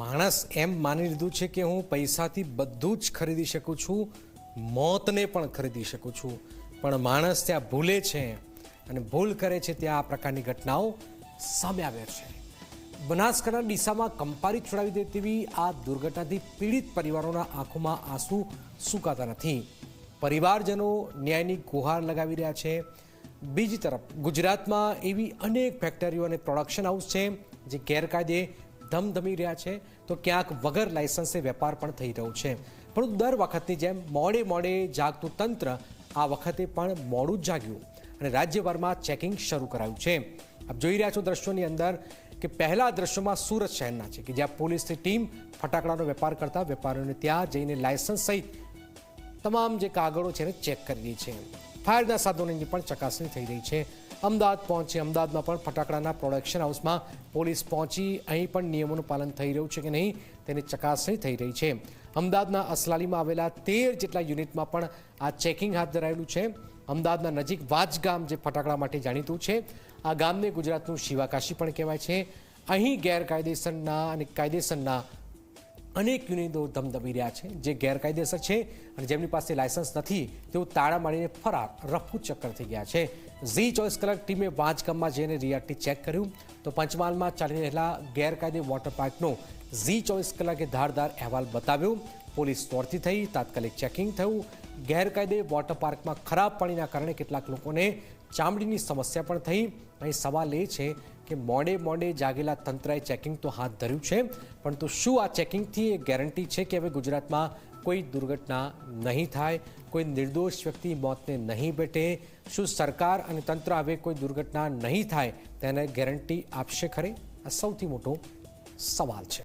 માણસ એમ માની લીધું છે કે હું પૈસાથી બધું જ ખરીદી શકું છું, મોતને પણ ખરીદી શકું છું. પણ માણસ ત્યાં ભૂલે છે અને ભૂલ કરે છે ત્યાં આ પ્રકારની ઘટનાઓ સામે આવે છે. બનાસકાંઠા ડીસામાં કંપારી છોડાવી દે તેવી આ દુર્ઘટનાથી પીડિત પરિવારોના આંખોમાં આંસુ સુકાતા નથી. પરિવારજનો ન્યાયની ગુહાર લગાવી રહ્યા છે. બીજી તરફ ગુજરાતમાં એવી અનેક ફેક્ટરીઓ અને પ્રોડક્શન હાઉસ છે જે ગેરકાયદે ધમધમી રહ્યા છે, તો ક્યાંક વગર લાયસન્સે વેપાર પણ થઈ રહ્યો છે. પરંતુ દર વખતની જેમ મોડે મોડે જાગતું તંત્ર આ વખતે પણ મોડું જ જાગ્યું અને રાજ્યભરમાં ચેકિંગ શરૂ કરાયું છે. આપ જોઈ રહ્યા છો દ્રશ્યોની અંદર કે પહેલા દ્રશ્યોમાં સુરત શહેરના છે કે જ્યાં પોલીસની ટીમ ફટાકડાનો વેપાર કરતા વેપારીઓને ત્યાં જઈને લાયસન્સ સહિત તમામ જે કાગળો છે એને ચેક કરી રહી છે. ફાયરના સાધનોની પણ ચકાસણી થઈ રહી છે. અમદાવાદ પહોંચી અમદાવાદમાં પણ ફટાકડાના પ્રોડક્શન હાઉસમાં પોલીસ પહોંચી. અહીં પણ નિયમોનું પાલન થઈ રહ્યું છે કે નહીં તેની ચકાસણી થઈ રહી છે. અમદાવાદના અસલાલીમાં આવેલા તેર જેટલા યુનિટમાં પણ આ ચેકિંગ હાથ ધરાયેલું છે. અમદાવાદના નજીક વાજ ગામ જે ફટાકડા માટે જાણીતું છે. આ ગામને ગુજરાતનું શિવાકાશી પણ કહેવાય છે. અહીં ગેરકાયદેસરના અને કાયદેસરના અનેક યુનિટો ધમધમી રહ્યા છે, જે ગેરકાયદેસર છે અને જેમની પાસે લાયસન્સ નથી, તેઓ તાળા મારીને ફરાર, રફુ ચક્કર થઈ ગયા છે. ઝી ચોઈસ કલાક ટીમે વાંચગામમાં જઈને રિયાલિટી ચેક કર્યું તો પંચમહાલમાં ચાલી રહેલા ગેરકાયદે વોટર પાર્કનો ઝી ચોવીસ કલાકે ધારદાર અહેવાલ બતાવ્યો. પોલીસ દોડતી થઈ, તાત્કાલિક ચેકિંગ થયું. ગેરકાયદે વોટર પાર્કમાં ખરાબ પાણીના કારણે કેટલાક લોકોને ચામડીની સમસ્યા પણ થઈ. અહીં સવાલ એ છે કે મોડે મોડે જાગેલા તંત્રએ ચેકિંગ તો હાથ ધર્યું છે, પરંતુ શું આ ચેકિંગથી એ ગેરંટી છે કે હવે ગુજરાતમાં કોઈ દુર્ઘટના નહીં થાય, કોઈ નિર્દોષ વ્યક્તિ મોતને નહીં ભેટે, શું સરકાર અને તંત્ર હવે કોઈ દુર્ઘટના નહીં થાય તેને ગેરંટી આપશે ખરી? આ સૌથી મોટો સવાલ છે.